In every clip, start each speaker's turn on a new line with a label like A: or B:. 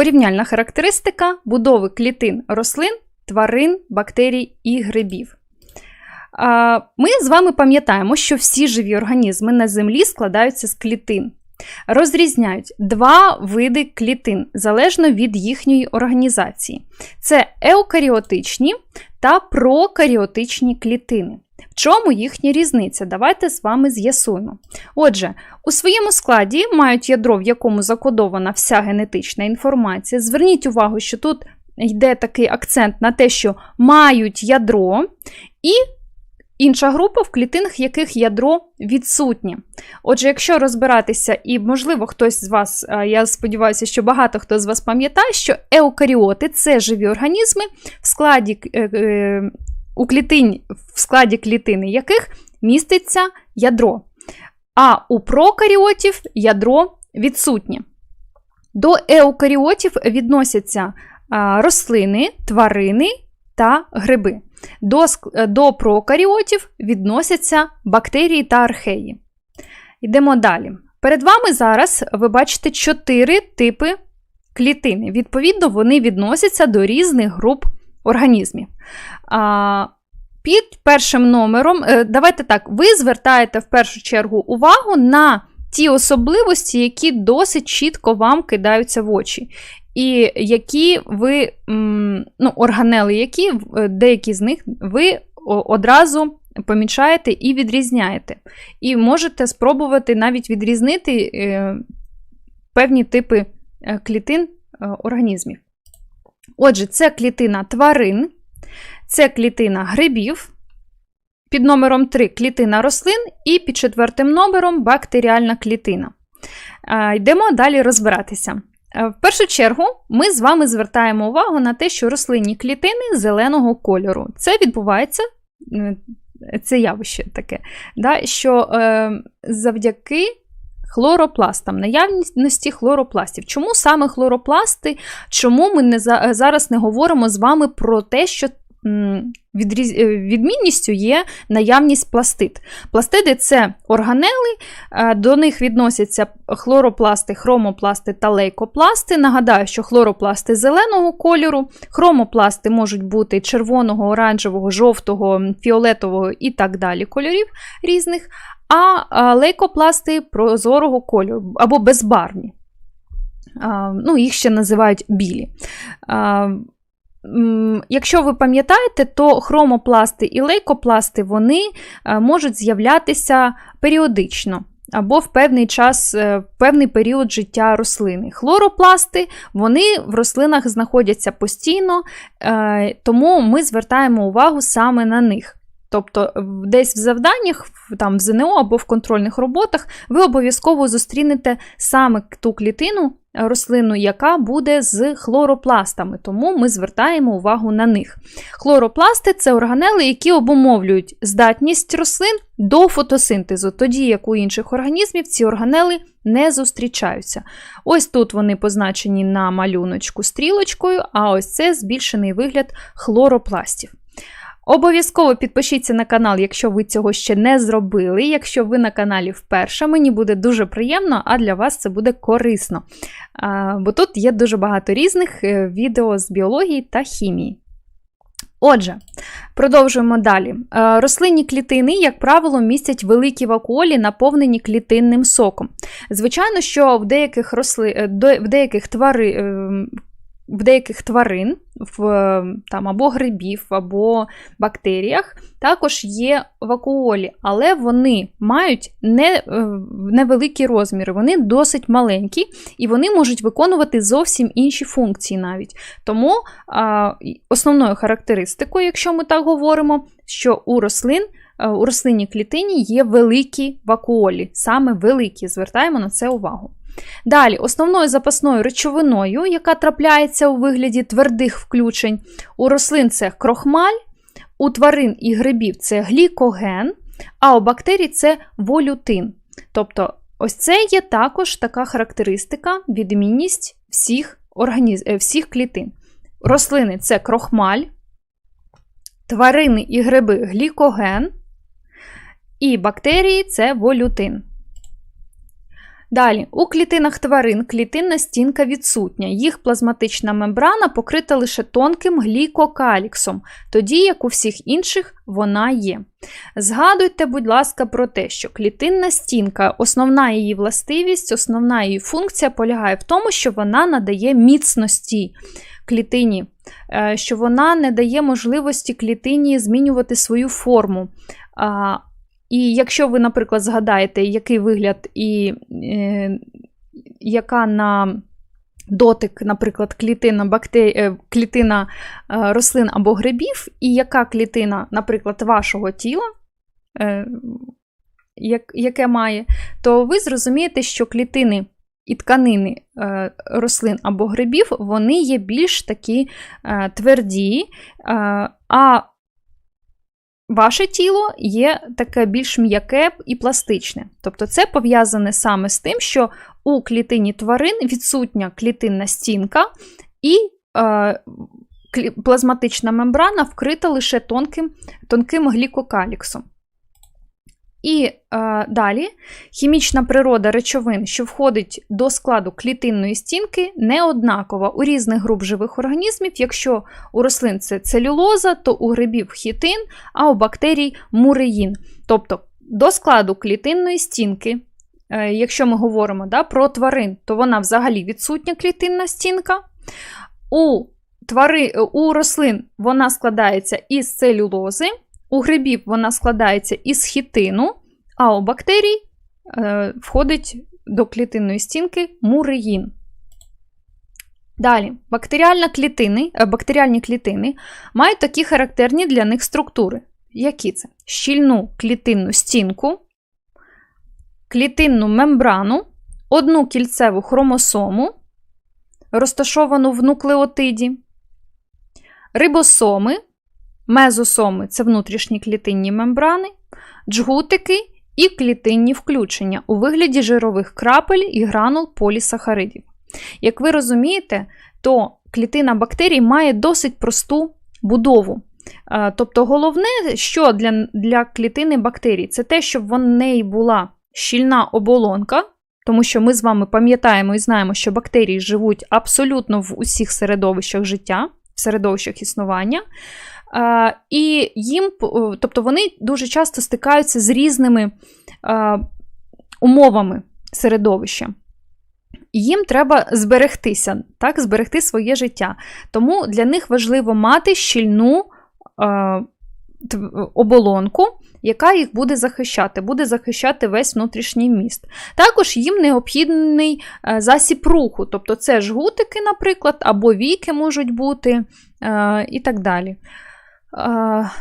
A: Порівняльна характеристика будови клітин рослин, тварин, бактерій і грибів. Ми з вами пам'ятаємо, що всі живі організми на Землі складаються з клітин. Розрізняють два види клітин залежно від їхньої організації: це еукаріотичні та прокаріотичні клітини. В чому їхня різниця? Давайте з вами з'ясуємо. Отже, у своєму складі мають ядро, в якому закодована вся генетична інформація. Зверніть увагу, що тут йде такий акцент на те, що мають ядро, і інша група, в клітинах яких ядро відсутнє. Отже, якщо розбиратися, і, можливо, хтось з вас, я сподіваюся, що багато хто з вас пам'ятає, що еукаріоти це живі організми, в складі е, е, у клітин, в складі клітини яких міститься ядро. А у прокаріотів ядро відсутнє. До еукаріотів відносяться рослини, тварини та гриби. До до прокаріотів відносяться бактерії та археї. Йдемо далі. Перед вами зараз ви бачите чотири типи клітини. Відповідно, вони відносяться до різних груп організмів. А, Під першим номером, е, давайте так, ви звертаєте в першу чергу увагу на ті особливості, які досить чітко вам кидаються в очі. І які ви, ну, органели, які, е, деякі з них ви одразу помічаєте і відрізняєте. І можете спробувати навіть відрізнити е, певні типи клітин організмів. Отже, це клітина тварин, це клітина грибів, під номером 3 клітина рослин, і під четвертим номером бактеріальна клітина. Йдемо далі розбиратися. В першу чергу, ми з вами звертаємо увагу на те, що рослинні клітини зеленого кольору. Це відбувається, це явище таке, да, що е, завдяки хлоропластам, наявності хлоропластів. Чому саме хлоропласти? Чому ми не зараз не говоримо з вами про те, що. Е, відмінністю є наявність пластид. Пластиди це органели, е, до них відносяться хлоропласти, хромопласти та лейкопласти. Нагадаю, що хлоропласти зеленого кольору, хромопласти можуть бути червоного, оранжевого, жовтого, фіолетового і так далі кольорів різних а лейкопласти прозорого кольору або безбарвні. Ну, Їх ще називають білі. Якщо ви пам'ятаєте, то хромопласти і лейкопласти вони можуть з'являтися періодично або в певний час, е, в певний період життя рослини. Хлоропласти вони в рослинах знаходяться постійно, е, тому ми звертаємо увагу саме на них. Тобто, десь в завданнях, там в ЗНО або в контрольних роботах, ви обов'язково зустрінете саме ту клітину рослину, яка буде з хлоропластами, тому ми звертаємо увагу на них. Хлоропласти це органели, які обумовлюють здатність рослин до фотосинтезу, тоді як у інших організмів ці органели не зустрічаються. Ось тут вони позначені на малюночку стрілочкою, а ось це збільшений вигляд хлоропластів. Обов'язково підпишіться на канал, якщо ви цього ще не зробили. Якщо ви на каналі вперше, мені буде дуже приємно, а для вас це буде корисно. Бо тут є дуже багато різних е, відео з біології та хімії. Отже, продовжуємо далі. Е, рослинні клітини, як правило, містять великі вакуолі, наповнені клітинним соком. Звичайно, що в деяких росли... Е, в деяких твари в деяких тварин, в, там, або грибів, або бактеріях, також є вакуолі, але вони мають не, е, невеликі розміри, вони досить маленькі, і вони можуть виконувати зовсім інші функції навіть. Тому а, основною характеристикою, якщо ми так говоримо, що у рослин. Е, у рослинній клітині є великі вакуолі, саме великі, звертаємо на це увагу. Далі, основною запасною речовиною, яка трапляється у вигляді твердих включень, у рослин це крохмаль, у тварин і грибів це глікоген, а у бактерій це волютин. Тобто, ось це є також така характеристика, відмінність всіх, організ... Е, всіх клітин. Рослини це крохмаль, тварини і гриби глікоген, і бактерії це волютин. Далі, у клітинах тварин клітинна стінка відсутня, їх плазматична мембрана покрита лише тонким глікокаліксом, тоді як у всіх інших вона є. Згадуйте, будь ласка, про те, що клітинна стінка, основна її властивість, основна її функція полягає в тому, що вона надає міцності клітині, е, що вона не дає можливості клітині змінювати свою форму. І якщо ви, наприклад, згадаєте, який вигляд і е, яка на дотик, наприклад, клітина бактері... Е, клітина е, рослин або грибів, і яка клітина, наприклад, вашого тіла, е, як, яке має, то ви зрозумієте, що клітини і тканини е, рослин або грибів, вони є більш такі тверді, а Ваше тіло є таке більш м'яке і пластичне. Тобто це пов'язане саме з тим, що у клітині тварин відсутня клітинна стінка і е, плазматична мембрана вкрита лише тонким, тонким глікокаліксом. І е, далі хімічна природа речовин, що входить до складу клітинної стінки, не однакова у різних груп живих організмів. Якщо у рослин це целюлоза, то у грибів хітин, а у бактерій муреїн. Тобто до складу клітинної стінки, е, якщо ми говоримо да, про тварин, то вона взагалі відсутня клітинна стінка. У, твари, у рослин вона складається із целюлози. У грибів вона складається із хітину, а у бактерій е, входить до клітинної стінки муреїн. Далі, бактеріальні клітини, е, бактеріальні клітини мають такі характерні для них структури. Які це? Щільну клітинну стінку, клітинну мембрану, одну кільцеву хромосому, розташовану в нуклеотиді, рибосоми, Мезосоми це внутрішні клітинні мембрани, джгутики і клітинні включення у вигляді жирових крапель і гранул полісахаридів. Як ви розумієте, то клітина бактерій має досить просту будову. Е, тобто, головне, що для для клітини бактерій, це те, щоб в неї була щільна оболонка, тому що ми з вами пам'ятаємо і знаємо, що бактерії живуть абсолютно в усіх середовищах життя, в середовищах існування. І їм, тобто вони дуже часто стикаються з різними умовами середовища. Їм треба зберегтися, так, зберегти своє життя. Тому для них важливо мати щільну оболонку, яка їх буде захищати, буде захищати весь внутрішній міст. Також їм необхідний засіб руху, тобто це жгутики, наприклад, або віки можуть бути і так далі.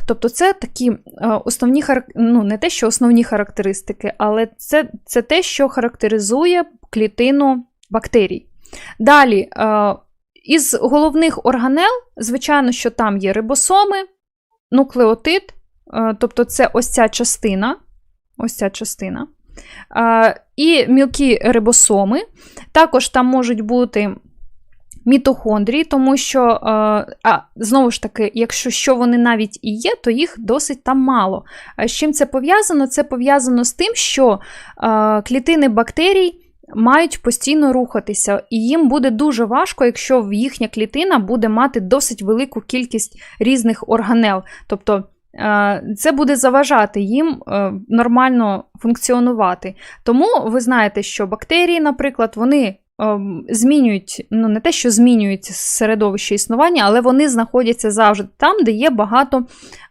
A: Тобто це такі основні ну не те, що основні характеристики, але це це те, що характеризує клітину бактерій. Далі, із головних органел, звичайно, що там є рибосоми, нуклеотид, тобто це ось ця частина, ось ця частина, і мілкі рибосоми. Також там можуть бути мітохондрії, тому що, е, а, знову ж таки, якщо що вони навіть і є, то їх досить там мало. З чим це пов'язано? Це пов'язано з тим, що е, клітини бактерій. Мають постійно рухатися, і їм буде дуже важко, якщо їхня клітина буде мати досить велику кількість різних органел. Тобто е, це буде заважати їм нормально функціонувати. Тому ви знаєте, що бактерії, наприклад, вони змінюють, ну не те, що змінюють середовище існування, але вони знаходяться завжди там, де є багато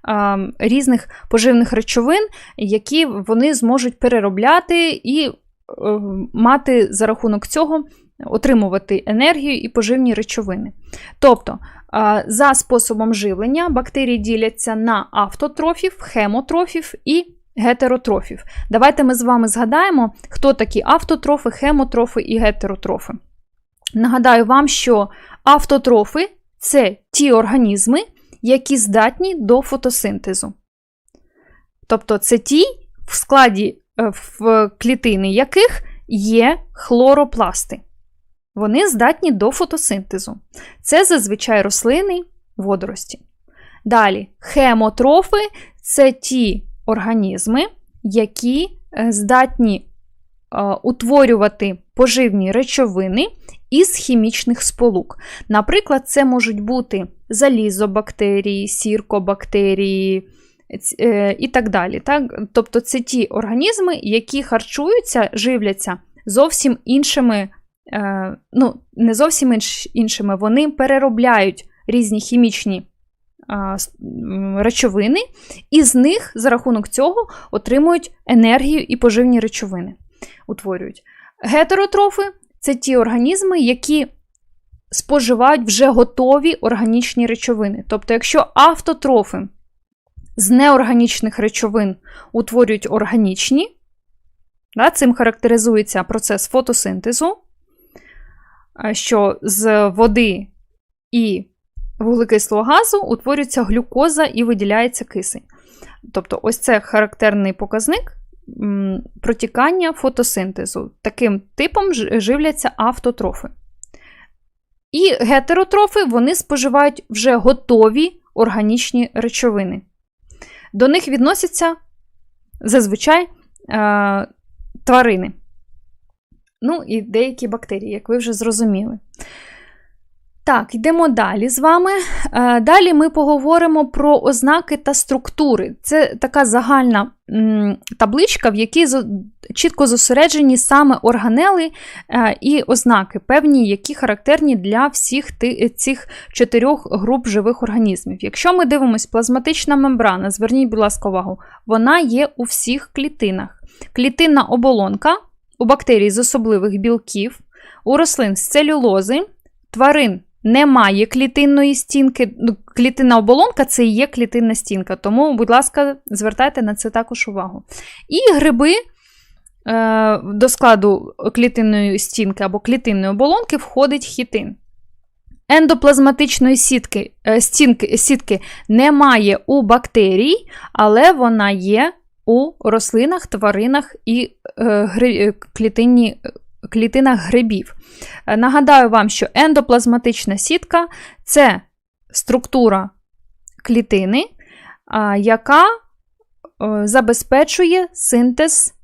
A: ем, різних поживних речовин, які вони зможуть переробляти і ем, мати за рахунок цього. Отримувати енергію і поживні речовини. Тобто, за способом живлення бактерії діляться на автотрофів, хемотрофів і гетеротрофів. Давайте ми з вами згадаємо, хто такі автотрофи, хемотрофи і гетеротрофи. Нагадаю вам, що автотрофи це ті організми, які здатні до фотосинтезу. Тобто це ті, в складі е, в клітини яких є хлоропласти. Вони здатні до фотосинтезу. Це зазвичай рослини водорості. Далі, хемотрофи це ті організми, які е, здатні утворювати поживні речовини із хімічних сполук. Наприклад, це можуть бути залізобактерії, сіркобактерії е, і так далі. Так? Тобто це ті організми, які харчуються, живляться зовсім іншими, е, ну, не зовсім іншими, вони переробляють різні хімічні речовини, і з них за рахунок цього отримують енергію і поживні речовини. утворюють. Гетеротрофи це ті організми, які споживають вже готові органічні речовини. Тобто, якщо автотрофи з неорганічних речовин утворюють органічні, да, цим характеризується процес фотосинтезу, що з води і вуглекислого газу утворюється глюкоза і виділяється кисень. Тобто, ось це характерний показник протікання фотосинтезу. Таким типом живляться автотрофи. І гетеротрофи вони споживають вже готові органічні речовини. До них відносяться зазвичай е, тварини. Ну, і деякі бактерії, як ви вже зрозуміли. Так, йдемо далі з вами. Е, далі ми поговоримо про ознаки та структури. Це така загальна табличка, в якій чітко зосереджені саме органели е, і ознаки, певні, які характерні для всіх цих чотирьох груп живих організмів. Якщо ми дивимося, плазматична мембрана, зверніть, будь ласка, увагу, вона є у всіх клітинах. Клітинна оболонка у бактерій з особливих білків, у рослин з целюлози, тварин немає клітинної стінки. Ну, клітинна оболонка це і є клітинна стінка. Тому, будь ласка, звертайте на це також увагу. І гриби е, до складу клітинної стінки або клітинної оболонки входить хітин. Ендоплазматичної сітки, е, стінки, сітки немає у бактерій, але вона є у рослинах, тваринах і е, гри, клітинні клітинах грибів. Е, нагадаю вам, що ендоплазматична сітка це структура клітини, яка е, забезпечує синтез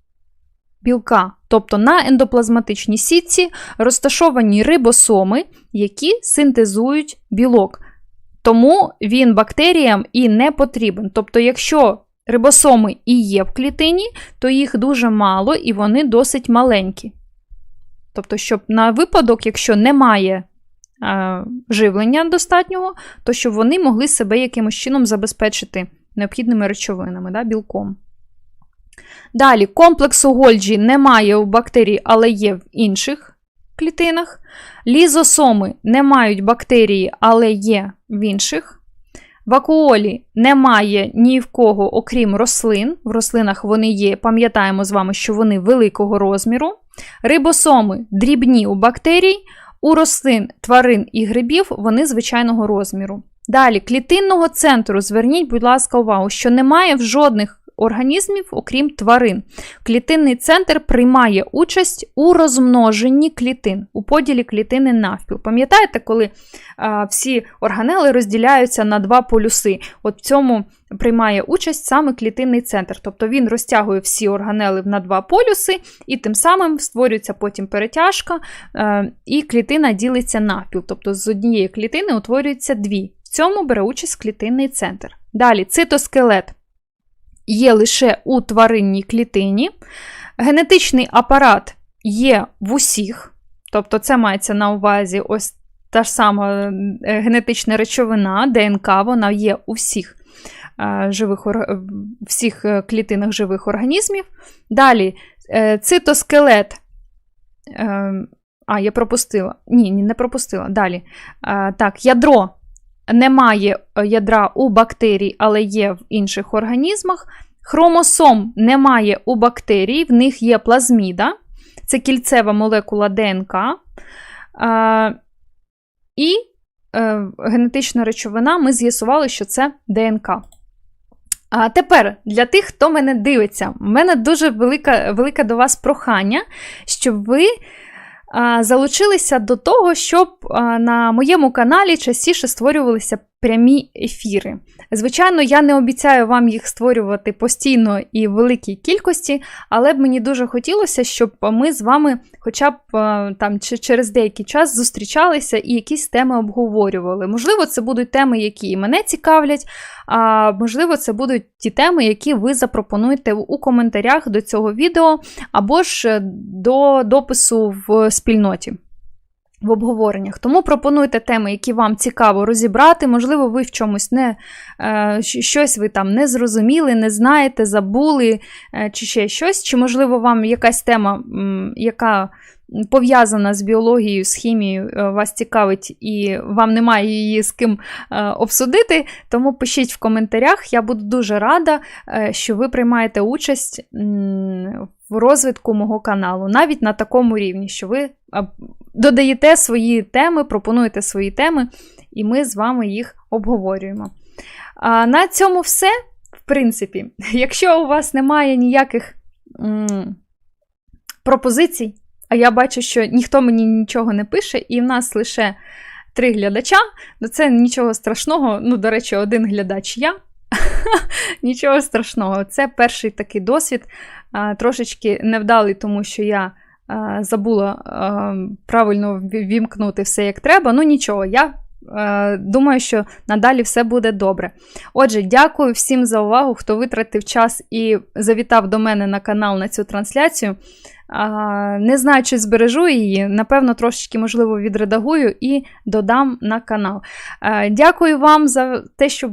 A: білка. Тобто на ендоплазматичній сітці розташовані рибосоми, які синтезують білок. Тому він бактеріям і не потрібен. Тобто, якщо рибосоми і є в клітині, то їх дуже мало і вони досить маленькі. Тобто, щоб на випадок, якщо немає е, живлення достатнього, то щоб вони могли себе якимось чином забезпечити необхідними речовинами, да, білком. Далі, комплексу Гольджі немає у бактерій, але є в інших клітинах. Лізосоми не мають бактерії, але є в інших. Вакуолі немає ні в кого, окрім рослин. В рослинах вони є, пам'ятаємо з вами, що вони великого розміру. Рибосоми дрібні у бактерій, у рослин, тварин і грибів вони звичайного розміру. Далі, клітинного центру, зверніть, будь ласка, увагу, що немає в жодних організмів, окрім тварин. Клітинний центр приймає участь у розмноженні клітин, у поділі клітини навпіл. Пам'ятаєте, коли а, всі органели розділяються на два полюси? От в цьому приймає участь саме клітинний центр. Тобто він розтягує всі органели на два полюси, і тим самим створюється потім перетяжка, а, і клітина ділиться навпіл. Тобто з однієї клітини утворюється дві. В цьому бере участь клітинний центр. Далі цитоскелет є лише у тваринній клітині. Генетичний апарат є в усіх, тобто це мається на увазі ось та ж сама е, генетична речовина, ДНК, вона є у всіх е, живих, всіх е, клітинах живих організмів. Далі цитоскелет. А, я пропустила. Ні, не пропустила. Далі. Так, ядро немає е, ядра у бактерій, але є в інших організмах. Хромосом немає у бактерій, в них є плазміда, це кільцева молекула ДНК. А, І е, генетична речовина ми з'ясували, що це ДНК. А тепер для тих, хто мене дивиться, у мене дуже велика, велике до вас прохання, щоб ви залучилися до того, щоб на моєму каналі частіше створювалися прямі ефіри. Звичайно, я не обіцяю вам їх створювати постійно і в великій кількості, але б мені дуже хотілося, щоб ми з вами, хоча б е, там через деякий час зустрічалися і якісь теми обговорювали. Можливо, це будуть теми, які і мене цікавлять, а можливо, це будуть ті теми, які ви запропонуєте у коментарях до цього відео, або ж е, до допису в спільноті. В обговореннях. Тому пропонуйте теми, які вам цікаво розібрати. Можливо, ви в чомусь не е, щось ви там не зрозуміли, не знаєте, забули е, чи ще щось. Чи, можливо, вам якась тема, яка пов'язана з біологією, з хімією, е, вас цікавить, і вам немає її з ким обсудити. Тому пишіть в коментарях. Я буду дуже рада, що ви приймаєте участь м, в розвитку мого каналу, навіть на такому рівні, що ви додаєте свої теми, пропонуєте свої теми, і ми з вами їх обговорюємо. А на цьому все. В принципі, якщо у вас немає ніяких м, пропозицій, а я бачу, що ніхто мені нічого не пише, і в нас лише три глядача, то це нічого страшного. Ну, до речі, один глядач я. Нічого страшного. Це перший такий досвід, трошечки невдалий, тому що я забула правильно вімкнути все як треба. Ну нічого, я думаю, що надалі все буде добре. Отже, дякую всім за увагу, хто витратив час і завітав до мене на канал на цю трансляцію. Не знаю, чи збережу її. Напевно, трошечки, можливо, відредагую і додам на канал. Дякую вам за те, що